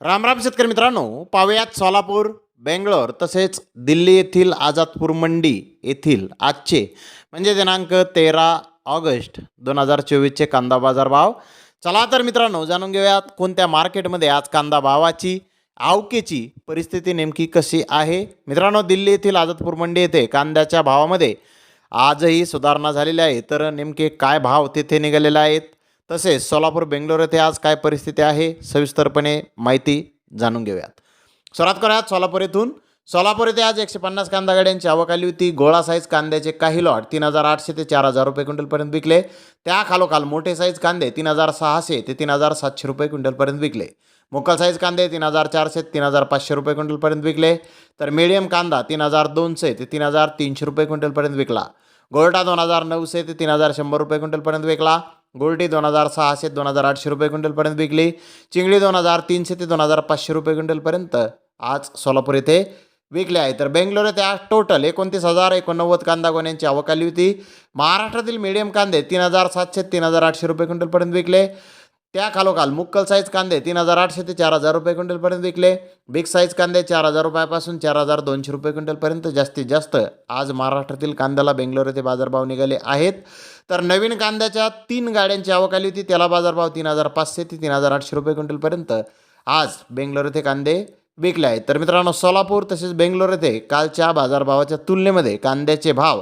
रामराम शेतकरी मित्रांनो पावयात सोलापूर बेंगलोर तसेच दिल्ली येथील आझादपूर मंडी येथील आजचे म्हणजे दिनांक तेरा ऑगस्ट दोन हजार चोवीसचे कांदा बाजार भाव. चला तर मित्रांनो जाणून घेऊयात कोणत्या मार्केटमध्ये आज कांदा भावाची आवकेची परिस्थिती नेमकी कशी आहे? मित्रांनो दिल्ली येथील आझादपूर मंडी येथे कांद्याच्या भावामध्ये आजही सुधारणा झालेली आहे. तर नेमके काय भाव तेथे निघालेले आहेत? तसेच सोलापूर बेंगलोर येथे आज काय परिस्थिती आहे सविस्तरपणे माहिती जाणून घेऊयात. सुरुवात करूयात सोलापूर येथून. सोलापूर येथे आज एकशे पन्नास कांदा गाड्यांची आवक आली होती. गोळा साईज कांद्याचे काही लॉट तीन हजार आठशे ते चार हजार रुपये क्विंटलपर्यंत विकले. त्या खालोखाल मोठे साईज कांदे तीन हजार सहाशे ते तीन हजार सातशे रुपये क्विंटलपर्यंत विकले. मोकल साईज कांदे तीन हजार चारशे तीन हजार पाचशे रुपये क्विंटलपर्यंत विकले. तर मीडियम कांदा तीन हजार दोनशे ते तीन हजार तीनशे रुपये क्विंटलपर्यंत विकला. गोरटा दोन हजार नऊशे ते तीन हजार शंभर रुपये क्विंटलपर्यंत विकला. गोल्टी दोन हजार सहाशे दोन हजार आठशे रुपये क्विंटलपर्यंत विकली. चिंगळी दोन हजार तीनशे ते दोन हजार पाचशे रुपये क्विंटलपर्यंत आज सोलापूर येथे विकले आहे. तर बेंगलोर येथे आज टोटल एकोणतीस हजार एकोणनव्वद कांदा गोण्यांची आवक आली होती. महाराष्ट्रातील मीडियम कांदे तीन हजार सातशे तीन हजार आठशे रुपये क्विंटलपर्यंत विकले. त्या खालोखाल मुक्कल साईज कांदे तीन हजार आठशे ते चार हजार रुपये क्विंटलपर्यंत विकले. बिग साईज कांदे चार हजार रुपयापासून चार हजार दोनशे रुपये क्विंटलपर्यंत जास्तीत जास्त. आज महाराष्ट्रातील कांद्याला बेंगलोर येथे बाजारभाव निघाले आहेत. तर नवीन कांद्याच्या तीन गाड्यांची आवक आली होती. त्याला बाजारभाव तीन हजार पाचशे ते तीन हजार आठशे रुपये क्विंटलपर्यंत आज बेंगलोर येथे कांदे विकले आहेत. तर मित्रांनो सोलापूर तसेच बेंगलोर येथे कालच्या बाजारभावाच्या तुलनेमध्ये कांद्याचे भाव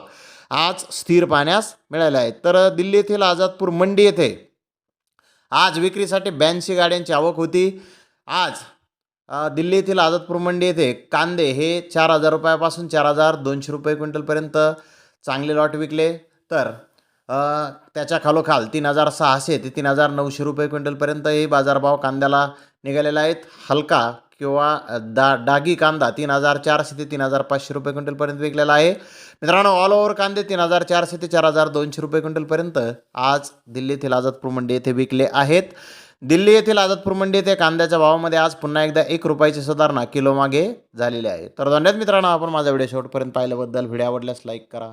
आज स्थिर पाहण्यास मिळाले आहेत. तर दिल्ली येथील आझादपूर मंडी येथे आज विक्रीसाठी ब्याऐंशी गाड्यांची आवक होती. आज दिल्ली येथील आझादपूर मंडी येथे कांदे हे चार हजार रुपयापासून चार हजार दोनशे रुपये क्विंटलपर्यंत चांगले लॉट विकले. तर त्याच्या खालोखाल तीन हजार सहाशे ते तीन हजार नऊशे रुपये क्विंटलपर्यंत हे बाजारभाव कांद्याला निघालेला आहेत. हलका किंवा दा डागी कांदा तीन हजार चारशे ते तीन हजार पाचशे रुपये क्विंटलपर्यंत विकलेला आहे. मित्रांनो ऑल ओव्हर कांदे तीन हजार चारशे ते चार हजार दोनशे रुपये क्विंटलपर्यंत आज दिल्लीतील आझादपूर मंडी येथे विकले आहेत. दिल्ली येथील आझादपूर मंडी येथे कांद्याच्या भावामध्ये आज पुन्हा एकदा एक रुपयाची सुधारणा किलो मागे झालेली आहे. तर धन्यवाद मित्रांनो आपण माझा व्हिडिओ शेवटपर्यंत पाहिल्याबद्दल. व्हिडिओ आवडल्यास लाईक करा